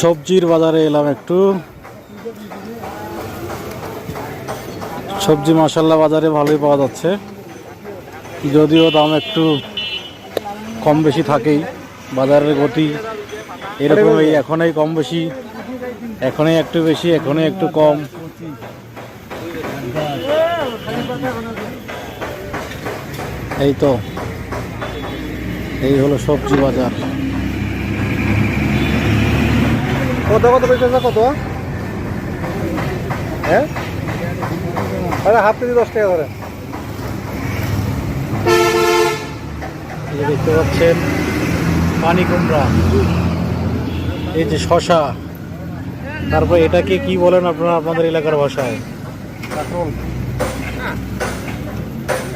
সবজির বাজারে এলাম একটু। সবজি মাসাল্লাহ বাজারে ভালোই পাওয়া যাচ্ছে। যদিও দাম একটু কম বেশি থাকেই, বাজারের গতি এরকমই, এখনই কম বেশি, এখনই একটু বেশি, এখনই একটু কম। এই তো, এই হলো সবজি বাজার। কত কত পয়সা কত? হ্যাঁ? আরে হাফ কেজি দশ টাকা ধরে দেখতে পাচ্ছেন পানি কুমড়া। এই যে শশা। তারপর এটাকে কি বলেন আপনারা আপনাদের এলাকার ভাষায়?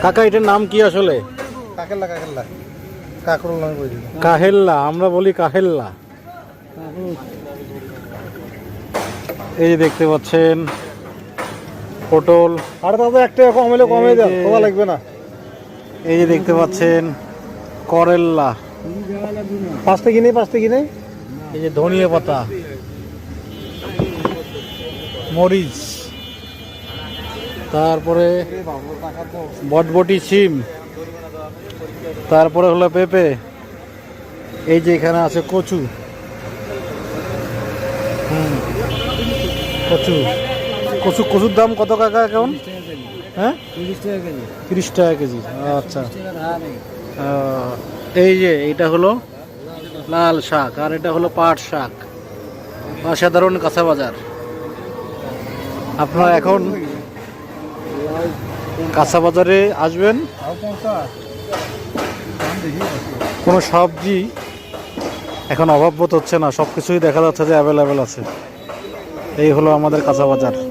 কাকা এটার নাম কি আসলে? কাকেল্লা কাকেল্লা। কাকরোল কাহেল্লা আমরা বলি কাহেল্লা। এই যে দেখতে পাচ্ছেন পটল। আরে দাদা এক টাকা কম হলে কমে দেন খোয়া লাগবে না। এই যে দেখতে পাচ্ছেন করেল্লা পাঁচটা কিনে পাঁচটা কিনে এই যে ধনিয়া পাতা মরিচ তারপরে বটবটি সিম তারপরে হলো পেঁপে এই যে এখানে আছে কচু। হুম। কচু। কচু, কচুর দাম কত কাকা কেমন হ্যাঁ? তিরিশ টাকা কেজি। আচ্ছা। এই যে এটা হলো লাল শাক আর এটা হলো পাট শাক। অসাধারণ কাঁচা বাজার। আপনারা এখন কাঁচা বাজারে আসবেন? কোনো সবজি এখন অভাব হচ্ছে না সব কিছুই দেখা যাচ্ছে যে অ্যাভেলেবেল আছে। এই হলো আমাদের কাঁচা বাজার।